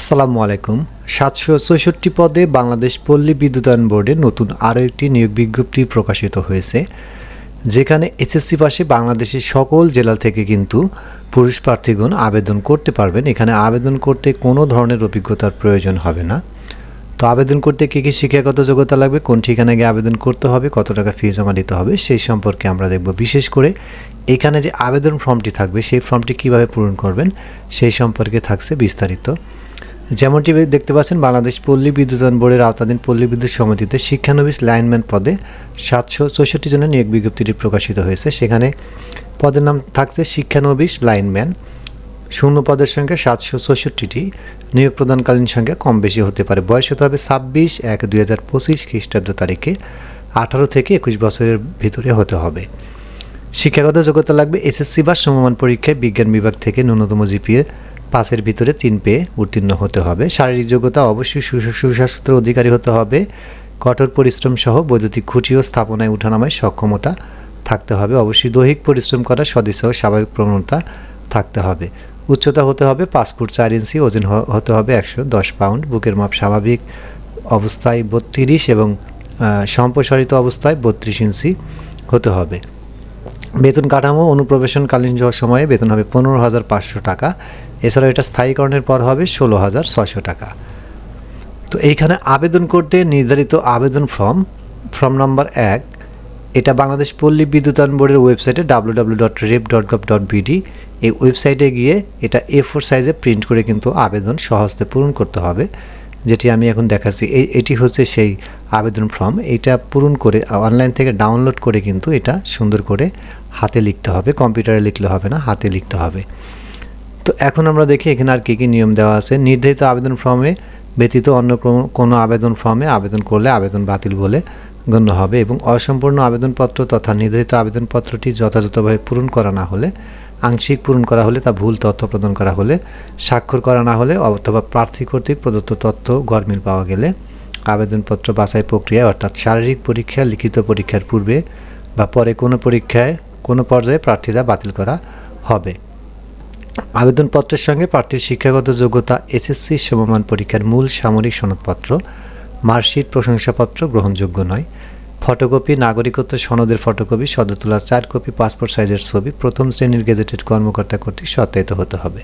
আসসালামু আলাইকুম। সাতশো চৌষট্টি পদে বাংলাদেশ পল্লী বিদ্যুতায়ন বোর্ডে নতুন আরও একটি নিয়োগ বিজ্ঞপ্তি প্রকাশিত হয়েছে, যেখানে এসএসসি পাশে বাংলাদেশের সকল জেলা থেকে কিন্তু পুরুষ প্রার্থীগণ আবেদন করতে পারবেন। এখানে আবেদন করতে কোনো ধরনের অভিজ্ঞতার প্রয়োজন হবে না। তো আবেদন করতে কী কী শিক্ষাগত যোগ্যতা লাগবে, কোন ঠিকানায় গিয়ে আবেদন করতে হবে, কত টাকা ফি জমা দিতে হবে, সেই সম্পর্কে আমরা দেখব। বিশেষ করে এখানে যে আবেদন ফর্মটি থাকবে, সেই ফর্মটি কীভাবে পূরণ করবেন, সেই সম্পর্কে থাকছে বিস্তারিত। যেমনটি দেখতে পাচ্ছেন, বাংলাদেশ পল্লী বিদ্যুতায়ন বোর্ডের আওতাধীন পল্লী বিদ্যুৎ সমিতিতে শিক্ষানবিশ লাইনম্যান পদে সাতশো চৌষট্টি জনের নিয়োগ বিজ্ঞপ্তিটি প্রকাশিত হয়েছে। সেখানে পদের নাম থাকছে শিক্ষানবিশ লাইনম্যান। শূন্য পদের সংখ্যা সাতশো চৌষট্টিটি। নিয়োগ প্রদানকালীন সংখ্যা কম বেশি হতে পারে। বয়স হতে হবে ছাব্বিশ এক দুই হাজার পঁচিশ খ্রিস্টাব্দ তারিখে। আঠারো থেকে একুশ বছরের ভিতরে হতে হবে। শিক্ষাগত যোগ্যতা লাগবে এসএসসি বা সমমান পরীক্ষায় বিজ্ঞান বিভাগ থেকে ন্যূনতম জিপিএ পাঁচের ভিতরে তিন পেয়ে উত্তীর্ণ হতে হবে। শারীরিক যোগ্যতা অবশ্যই সুস্বাস্থ্যের অধিকারী হতে হবে। কঠোর পরিশ্রম সহ বৈদ্যুতিক খুঁটি ও স্থাপনায় উঠানামায় সক্ষমতা থাকতে হবে। অবশ্যই দৈহিক পরিশ্রম করার সদস্য স্বাভাবিক প্রবণতা থাকতে হবে। উচ্চতা হতে হবে পাঁচ ফুট চার ইঞ্চি, ওজন হতে হবে একশো দশ পাউন্ড। বুকের মাপ স্বাভাবিক অবস্থায় বত্রিশ এবং সম্প্রসারিত অবস্থায় বত্রিশ ইঞ্চি হতে হবে। বেতন কাঠামো অনুপ্রবেশনকালীন সময়ে বেতন হবে পনেরো হাজার পাঁচশো টাকা। এছাড়াও এটা স্থায়ীকরণের পর হবে ষোলো হাজার ছয়শো টাকা। তো এইখানে আবেদন করতে নির্ধারিত আবেদন ফর্ম ফর্ম নাম্বার এক, এটা বাংলাদেশ পল্লী বিদ্যুতায়ন বোর্ডের ওয়েবসাইটে W W dot reb dot gov dot BD. এই ওয়েবসাইটে গিয়ে এটা এ ফোর সাইজে প্রিন্ট করে কিন্তু আবেদন সহজতে পূরণ করতে হবে। যেটি আমি এখন দেখাচ্ছি, এই, এটি হচ্ছে সেই আবেদন ফর্ম। এটা পূরণ করে অনলাইন থেকে ডাউনলোড করে কিন্তু এটা সুন্দর করে হাতে লিখতে হবে। কম্পিউটারে লিখলে হবে না, হাতে লিখতে হবে। তো এখন আমরা দেখি এখানে আর কী কী নিয়ম দেওয়া আছে। নির্ধারিত আবেদন ফর্মে ব্যতীত অন্য কোনো- আবেদন ফর্মে আবেদন করলে আবেদন বাতিল বলে গণ্য হবে এবং অসম্পূর্ণ আবেদনপত্র তথা নির্ধারিত আবেদনপত্রটি যথাযথভাবে পূরণ করা না হলে আংশিক পূরণ করা হলে তা ভুল তথ্য প্রদান করা হলে, স্বাক্ষর করা না হলে অথবা প্রার্থী কর্তৃক প্রদত্ত তথ্য গরমিল পাওয়া গেলে আবেদনপত্র বাছাই প্রক্রিয়া অর্থাৎ শারীরিক পরীক্ষা, লিখিত পরীক্ষার পূর্বে বা পরে কোনো পরীক্ষায় কোনো পর্যায়ে প্রার্থীতা বাতিল করা হবে। আবেদনপত্রের সঙ্গে প্রার্থীর শিক্ষাগত যোগ্যতা এসএসসি সমমান পরীক্ষার মূল সামরিক সনদপত্র, মার্কশিট, প্রশংসাপত্র গ্রহণযোগ্য নয়। ফটোকপি, নাগরিকত্ব সনদের ফটোকপি সদ্য তোলা চার কপি, পাসপোর্ট সাইজের ছবি, প্রথম শ্রেণির গেজেটেড কর্মকর্তা কর্তৃক সত্যায়িত হতে হবে।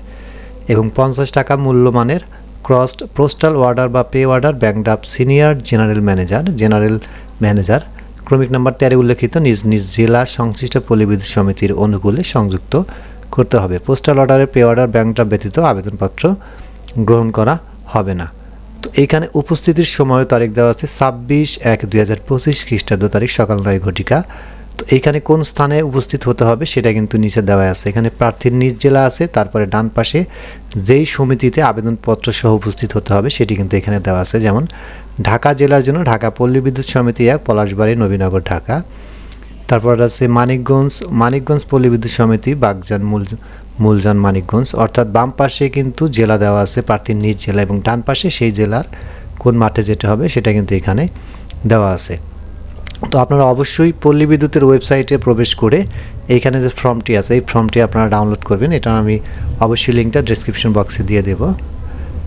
এবং পঞ্চাশ টাকা মূল্যমানের ক্রসড পোস্টাল অর্ডার বা pay order bank draft senior general manager general manager, ক্রমিক নম্বর তেরো উল্লেখিত, নিজ নিজ জেলা সংশ্লিষ্ট পল্লীবিদ্যুৎ সমিতির অনুকূলে সংযুক্ত করতে হবে। পোস্টাল অর্ডারে পে অর্ডার ব্যাংক ড্রাফট ব্যতীত আবেদনপত্র গ্রহণ করা হবে না। তো এখানে উপস্থিতির সময় তারিখ দেওয়া আছে ছাব্বিশ এক দুই হাজার পঁচিশ খ্রিস্টাব্দ তারিখ সকাল নয় ঘটিকা। তো এইখানে কোন স্থানে উপস্থিত হতে হবে সেটা কিন্তু নিচে দেওয়া আছে। এখানে প্রার্থীর নিজ জেলা আছে, তারপরে ডান পাশে যেই সমিতিতে আবেদনপত্র সহ উপস্থিত হতে হবে সেটি কিন্তু এখানে দেওয়া আছে। যেমন ঢাকা জেলার জন্য ঢাকা পল্লী বিদ্যুৎ সমিতি এক, পলাশবাড়ি, নবীনগর, ঢাকা। তারপর আছে মানিকগঞ্জ মানিকগঞ্জ পল্লী বিদ্যুৎ সমিতি, বাগজান মূল, মূলজান মানিকগঞ্জ। অর্থাৎ বাম পাশে কিন্তু জেলা দেওয়া আছে, প্রার্থীর নিজ জেলা এবং ডান পাশে সেই জেলার কোন মাঠে যেতে হবে সেটা কিন্তু এখানে দেওয়া আছে। তো আপনারা অবশ্যই পল্লী বিদ্যুতের ওয়েবসাইটে প্রবেশ করে এইখানে যে ফর্মটি আছে, এই ফর্মটি আপনারা ডাউনলোড করবেন। এটা আমি অবশ্যই লিঙ্কটা ডিসক্রিপশন বক্সে দিয়ে দেবো।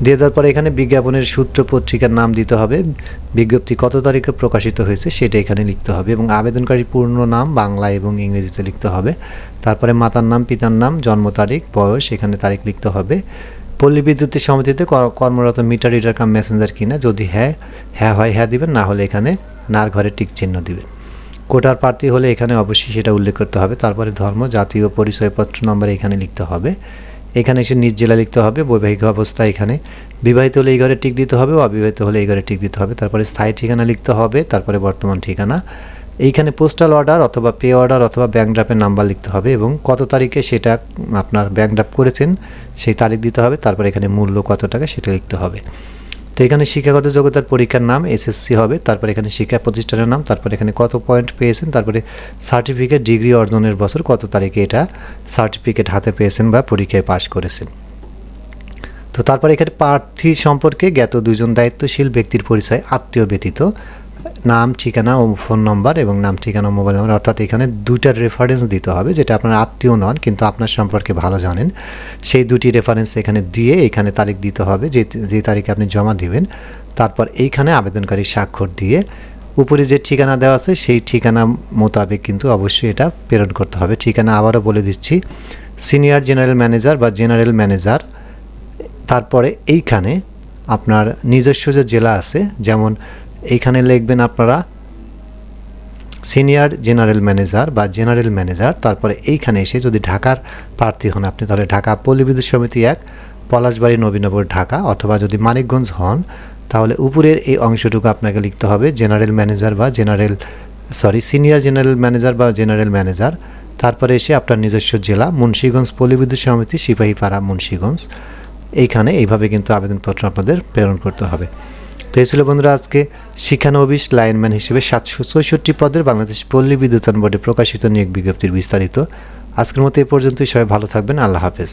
দিয়ে দেওয়ার পরে এখানে বিজ্ঞাপনের সূত্র পত্রিকার নাম দিতে হবে। বিজ্ঞপ্তি কত তারিখে প্রকাশিত হয়েছে সেটা এখানে লিখতে হবে এবং আবেদনকারীর পূর্ণ নাম বাংলা এবং ইংরেজিতে লিখতে হবে। তারপরে মাতার নাম, পিতার নাম, জন্ম তারিখ, বয়স, এখানে তারিখ লিখতে হবে। পল্লী বিদ্যুতের সমিতিতে কর- কর্মরত মিটার রিডার কাম মেসেঞ্জার কিনা, যদি হ্যাঁ হ্যাঁ হয় হ্যাঁ দিবেন, না হলে এখানে নার ঘরে টিক চিহ্ন দিবেন। কোটার প্রার্থী হলে এখানে অবশ্যই সেটা উল্লেখ করতে হবে। তারপরে ধর্ম, জাতীয় পরিচয়পত্র নম্বর এখানে লিখতে হবে। এখানে এসে নিজ জেলা লিখতে হবে, বৈবাহিক অবস্থা এখানে। বিবাহিত হলে এই ঘরে টিক দিতে হবে, অবিবাহিত হলে এই ঘরে টিক দিতে হবে। তারপরে স্থায়ী ঠিকানা লিখতে হবে, তারপরে বর্তমান ঠিকানা। এইখানে পোস্টাল অর্ডার অথবা পে অর্ডার অথবা ব্যাঙ্ক ড্রাফের নাম্বার লিখতে হবে এবং কত তারিখে সেটা আপনার ব্যাঙ্ক ড্রাফ করেছেন, সেই তারিখ দিতে হবে, তারপরে এখানে মূল্য কত টাকা সেটা লিখতে হবে। তো এখানে শিক্ষাগত যোগ্যতার পরীক্ষার নাম এসএসসি হবে, তারপরে এখানে শিক্ষা প্রতিষ্ঠানের নাম, তারপরে এখানে কত পয়েন্ট পেয়েছেন, তারপরে সার্টিফিকেট ডিগ্রি অর্জনের বছর কত তারিখে এটা সার্টিফিকেট হাতে পেয়েছেন বা পরীক্ষায় পাশ করেছেন। তো তারপরে এখানে প্রার্থী সম্পর্কে জ্ঞাত দুজন দায়িত্বশীল ব্যক্তির পরিচয়, আত্মীয় ব্যতীত। নাম, ঠিকানা ও ফোন নম্বর এবং নাম, ঠিকানা মোবাইল নম্বর, অর্থাৎ এখানে দুইটার রেফারেন্স দিতে হবে যেটা আপনার আত্মীয় নন, কিন্তু আপনার সম্পর্কে ভালো জানেন। সেই দুটি রেফারেন্স এখানে দিয়ে এখানে তারিখ দিতে হবে, যে যে তারিখে আপনি জমা দিবেন। তারপর এইখানে আবেদনকারী স্বাক্ষর দিয়ে উপরে যে ঠিকানা দেওয়া আছে, সেই ঠিকানা মোতাবেক কিন্তু অবশ্যই এটা প্রেরণ করতে হবে। ঠিকানা আবারও বলে দিচ্ছি সিনিয়র জেনারেল ম্যানেজার বা জেনারেল ম্যানেজার তারপরে এইখানে আপনার নিজস্ব যে জেলা আছে, যেমন এইখানে লিখবেন আপনারা সিনিয়র জেনারেল ম্যানেজার বা জেনারেল ম্যানেজার, তারপরে এইখানে এসে যদি ঢাকার প্রার্থী হন আপনি, তাহলে ঢাকা পল্লী বিদ্যুৎ সমিতি এক, পলাশবাড়ি নবীনগর ঢাকা, অথবা যদি মানিকগঞ্জ হন, তাহলে উপরের এই অংশটুকু আপনাকে লিখতে হবে জেনারেল ম্যানেজার বা general, sorry, senior general manager বা জেনারেল ম্যানেজার। তারপরে এসে আপনার নিজস্ব জেলা, মুন্সীগঞ্জ পল্লী বিদ্যুৎ সমিতি, সিপাহীপাড়া মুন্সীগঞ্জ। এইখানে এইভাবে কিন্তু আবেদনপত্র আপনাদের প্রেরণ করতে হবে। তো এই ছিল বন্ধুরা আজকে শিক্ষানবিশ লাইনম্যান হিসেবে সাতশো চৌষট্টি পদের বাংলাদেশ পল্লী বিদ্যুতায়ন বোর্ডে প্রকাশিত নিয়োগ বিজ্ঞপ্তির বিস্তারিত। আজকের মতো এ পর্যন্তই, সবাই ভালো থাকবেন, আল্লাহ হাফেজ।